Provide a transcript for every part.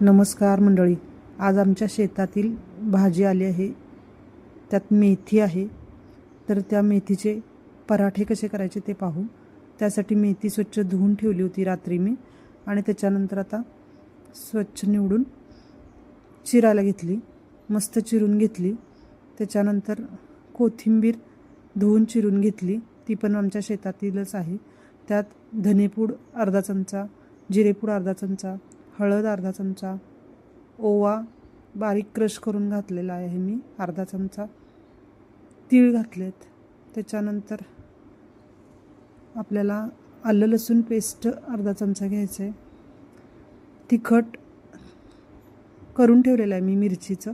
नमस्कार मंडळी. आज आमच्या शेतातील भाजी आली आहे. त्यात मेथी आहे. तर त्या मेथीचे पराठे कसे करायचे ते पाहू. त्यासाठी मेथी स्वच्छ धुवून ठेवली होती रात्री मी आणि त्याच्यानंतर आता स्वच्छ निवडून चिरायला घेतली. मस्त चिरून घेतली. त्याच्यानंतर कोथिंबीर धुवून चिरून घेतली. ती पण आमच्या शेतातीलच आहे. त्यात धनेपूड अर्धा चमचा जिरेपूड अर्धा चमचा हळद अर्धा चमचा ओवा बारीक क्रश करून घातलेला आहे मी अर्धा चमचा. तीळ घातलेत. त्याच्यानंतर आपल्याला आलं लसूण पेस्ट अर्धा चमचा घ्यायचं आहे तिखट करून ठेवलेलं आहे मी मिरचीचं.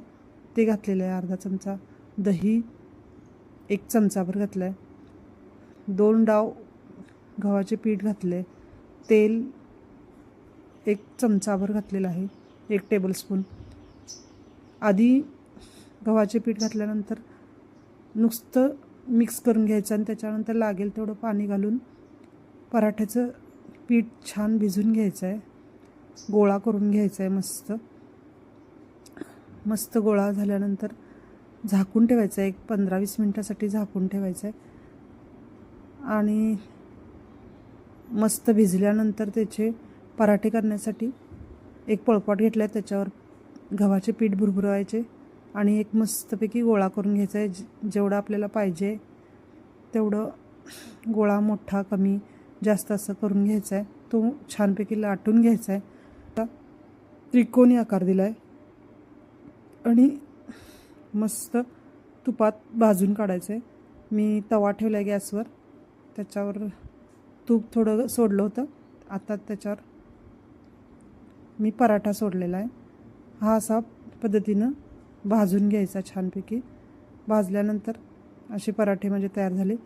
ते घातलेलं आहे अर्धा चमचा. दही एक चमचाभर घातलं आहे दोन डाव गव्हाचे पीठ घातले तेल एक चमचाभर घातलेलं आहे एक टेबलस्पून आधी गव्हाचे पीठ घातल्यानंतर नुसतं मिक्स करून घ्यायचं आणि त्याच्यानंतर लागेल तेवढं पाणी घालून पराठ्याचं पीठ छान भिजून घ्यायचं आहे गोळा करून घ्यायचा आहे मस्त. मस्त गोळा झाल्यानंतर झाकून ठेवायचं आहे एक पंधरा वीस मिनटासाठी झाकून ठेवायचं आहे आणि मस्त भिजल्यानंतर त्याचे पराठे करण्यासाठी एक पळपाट घेतला आहे त्याच्यावर गव्हाचे पीठ भुरभुरवायचे आणि एक मस्तपैकी गोळा करून घ्यायचा आहे जेवढं आपल्याला पाहिजे तेवढं गोळा मोठा कमी जास्त असं करून घ्यायचा आहे तो छानपैकी लाटून घ्यायचा आहे आता त्रिकोणी आकार दिला आहे आणि मस्त तुपात भाजून काढायचं आहे मी तवा ठेवला आहे गॅसवर त्याच्यावर तूप थोडं सोडलं होतं. आता त्याच्यावर मी पराठा सोडलेला आहे. हा असा पद्धतीनं भाजून घ्यायचा छानपैकी. भाजल्यानंतर असे पराठे म्हणजे तयार झाले.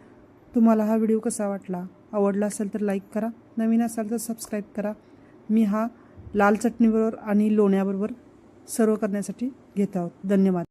तुम्हाला हा व्हिडिओ कसा वाटला? आवडला असेल तर लाईक करा. नवीन असाल तर सबस्क्राईब करा. मी हा लाल चटणीबरोबर आणि लोण्याबरोबर सर्व करण्यासाठी घेत आहोत. धन्यवाद.